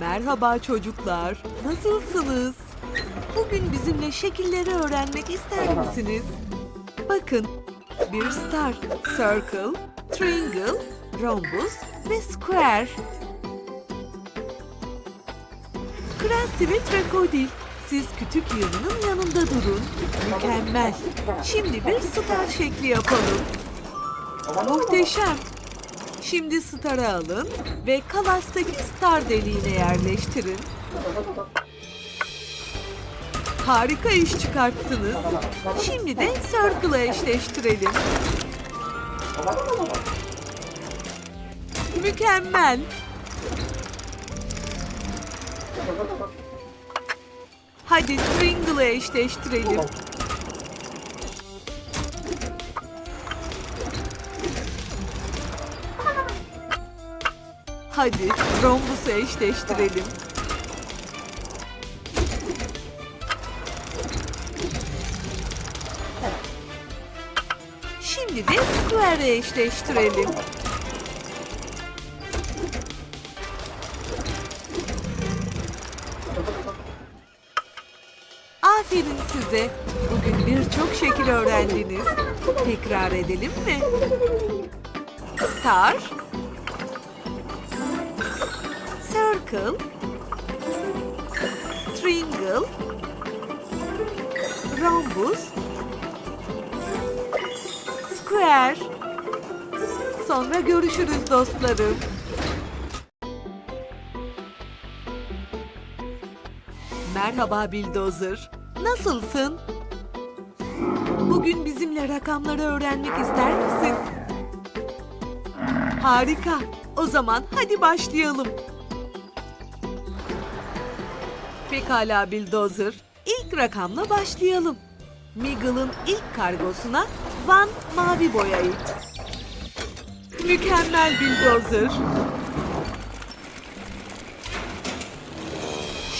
Merhaba çocuklar. Nasılsınız? Bugün bizimle şekilleri öğrenmek ister misiniz? Bakın. Bir star, circle, triangle, rhombus ve square. Krasti ve trakodil. Siz kütük yığınının yanında durun. Mükemmel. Şimdi bir star şekli yapalım. Muhteşem. Şimdi starı alın ve kalastaki star deliğine yerleştirin. Harika iş çıkarttınız. Şimdi de circle'a eşleştirelim. Mükemmel. Hadi triangle'a eşleştirelim. Hadi rombusu eşleştirelim. Şimdi de square'e eşleştirelim. Aferin size. Bugün birçok şekil öğrendiniz. Tekrar edelim mi? Star, circle, triangle, rhombus, square. Sonra görüşürüz dostlarım. Merhaba Bildozer. Nasılsın? Bugün bizimle rakamları öğrenmek ister misin? Harika. O zaman hadi başlayalım. Pekala Bildozer. İlk rakamla başlayalım. Miggle'ın ilk kargosuna Van mavi boya it. Mükemmel Bildozer.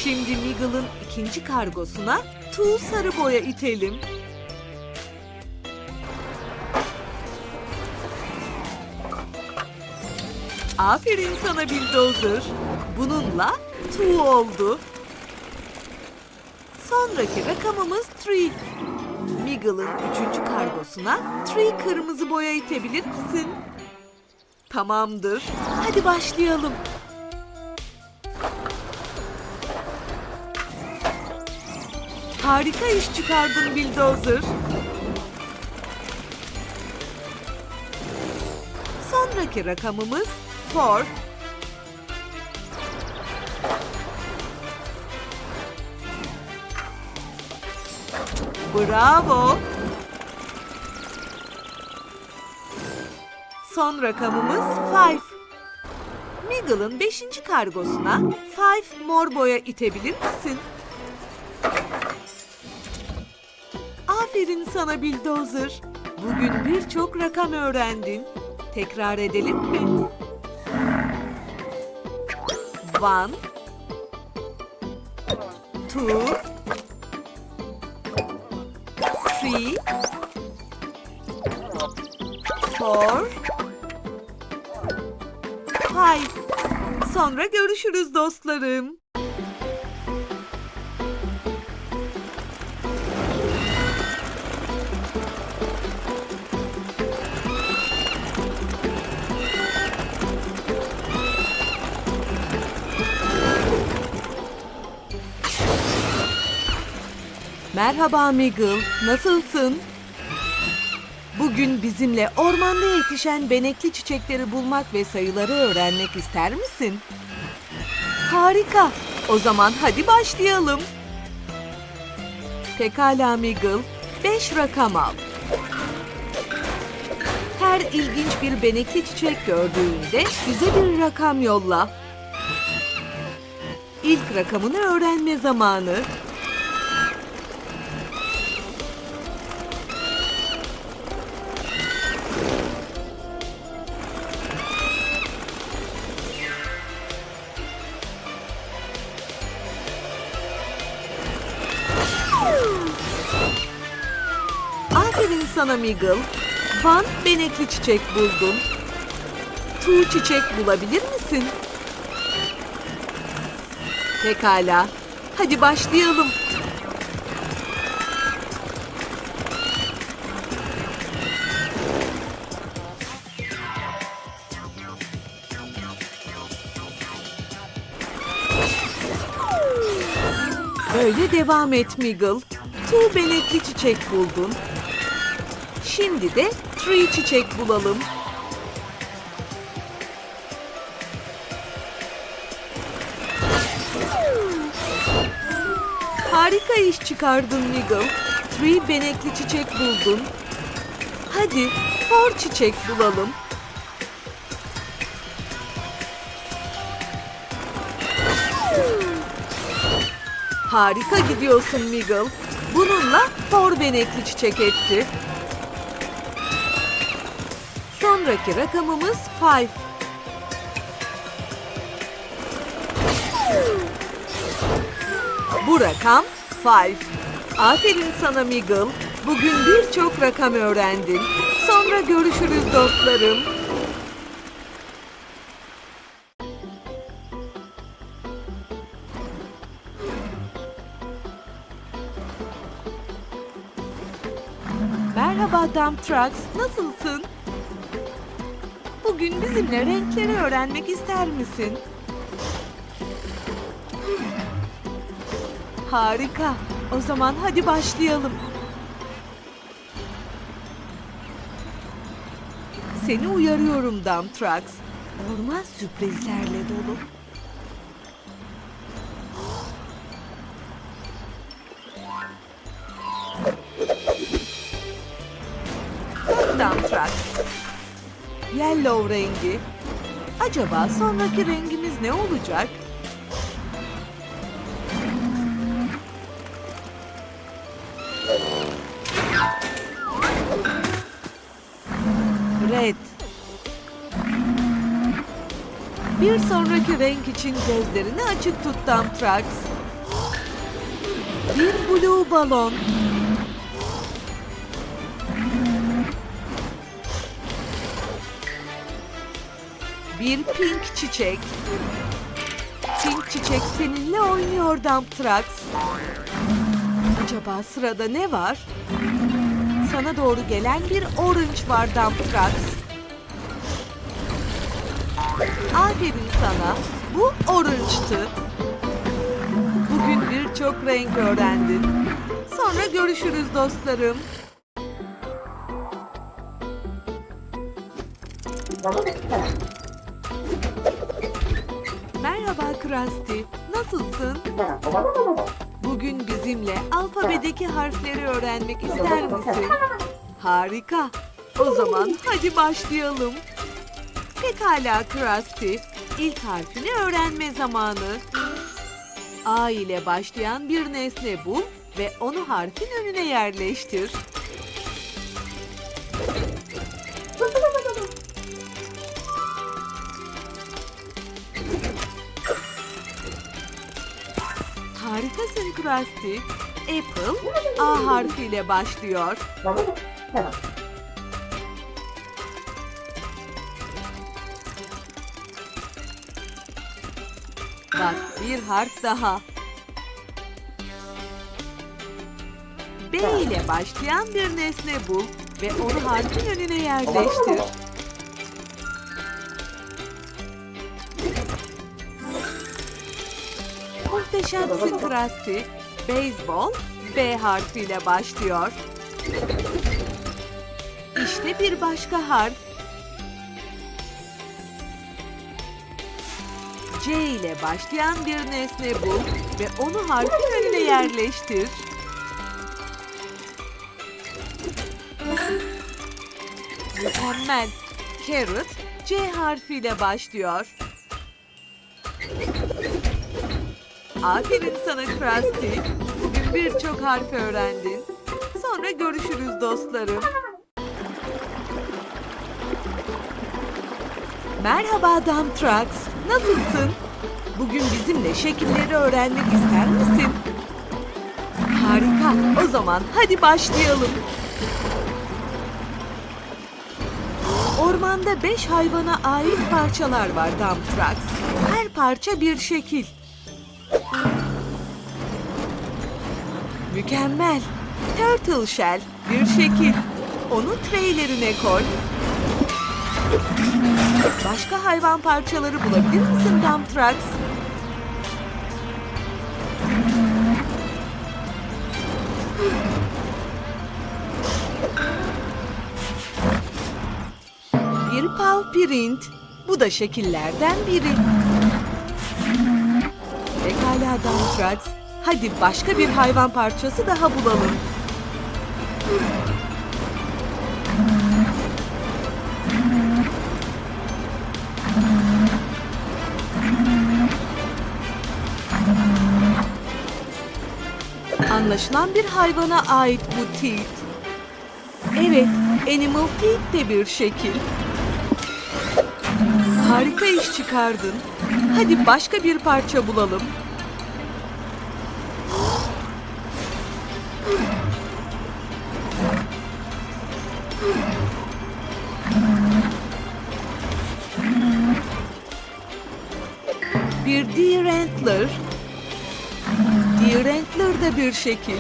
Şimdi Miggle'ın ikinci kargosuna tuğ sarı boya itelim. Aferin sana Bulldozer. Bununla tuğ oldu. Sonraki rakamımız Tree. Miggle'ın üçüncü kargosuna Tree kırmızı boya itebilir misin? Tamamdır. Hadi başlayalım. Harika iş çıkardın Bulldozer. Sonraki rakamımız 4. Bravo. Son rakamımız 5. Miggle'ın 5. kargosuna 5 mor boya itebilir misin? Aferin sana Bulldozer. Bugün birçok rakam öğrendin. Tekrar edelim mi? One, two, four, five. Sonra görüşürüz dostlarım. Merhaba Miguel, nasılsın? Bugün bizimle ormanda yetişen benekli çiçekleri bulmak ve sayıları öğrenmek ister misin? Harika. O zaman hadi başlayalım. Pekala Miguel, beş rakam al. Her ilginç bir benekli çiçek gördüğünde bize bir rakam yolla. İlk rakamını öğrenme zamanı. Aferin sana Miguel. Van benekli çiçek buldun. Tuğ çiçek bulabilir misin? Pekala. Hadi başlayalım. Böyle devam et Miguel. Two benekli çiçek buldun. Şimdi de tree çiçek bulalım. Harika iş çıkardın Miguel. Tree benekli çiçek buldun. Hadi four çiçek bulalım. Harika gidiyorsun Miguel. Bununla four benekli çiçek etti. Sonraki rakamımız five. Bu rakam 5. Aferin sana Miguel. Bugün birçok rakam öğrendin. Sonra görüşürüz dostlarım. Merhaba Dump Trucks, nasılsın? Bugün bizimle renkleri öğrenmek ister misin? Harika. O zaman hadi başlayalım. Seni uyarıyorum Dump Trucks. Orman sürprizlerle dolu. Yellow rengi. Acaba sonraki rengimiz ne olacak? Red. Bir sonraki renk için gözlerini açık tut Dump Trucks. Bir blue balon. Bir pink çiçek. Pink çiçek seninle oynuyor Dump Trucks. Acaba sırada ne var? Sana doğru gelen bir orange var Dump Trucks. Aferin sana. Bu orange'tı. Bugün birçok renk öğrendin. Sonra görüşürüz dostlarım. Merhaba Krusty. Nasılsın? Bugün bizimle alfabedeki harfleri öğrenmek ister misin? Harika. O zaman hadi başlayalım. Pekala Krusty. İlk harfini öğrenme zamanı. A ile başlayan bir nesne bul ve onu harfin önüne yerleştir. Harikasın Krusty. Apple A harfiyle başlıyor. Bak bir harf daha. B ile başlayan bir nesne bul ve onu harfin önüne yerleştir. Muhteşemsin Krusty. Beyzbol B harfiyle başlıyor. İşte bir başka harf. C ile başlayan bir nesne bul ve onu harfin önüne yerleştir. Mükemmel. Carrot C harfiyle başlıyor. Aferin sana Krusty. Bugün birçok harf öğrendin. Sonra görüşürüz dostlarım. Merhaba Dump Trucks. Nasılsın? Bugün bizimle şekilleri öğrenmek ister misin? Harika. O zaman hadi başlayalım. Ormanda beş hayvana ait parçalar var Dump Trucks. Her parça bir şekil. Mükemmel. Turtle shell bir şekil. Onu treylerine koy. Başka hayvan parçaları bulabilir misin Dump Trucks? Bir paw print. Bu da şekillerden biri. Pekala Dump Trucks. Hadi başka bir hayvan parçası daha bulalım. Anlaşılan bir hayvana ait bu teeth. Evet, animal teeth de bir şekil. Harika iş çıkardın. Hadi başka bir parça bulalım. Bir şekil.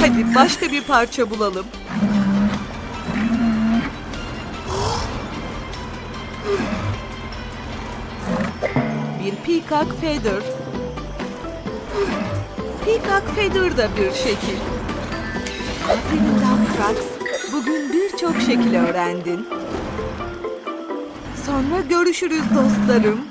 Hadi başka bir parça bulalım. Bir peacock feather. Peacock feather da bir şekil. Aferin Dumtrax. Bugün birçok şekil öğrendin. Sonra görüşürüz dostlarım.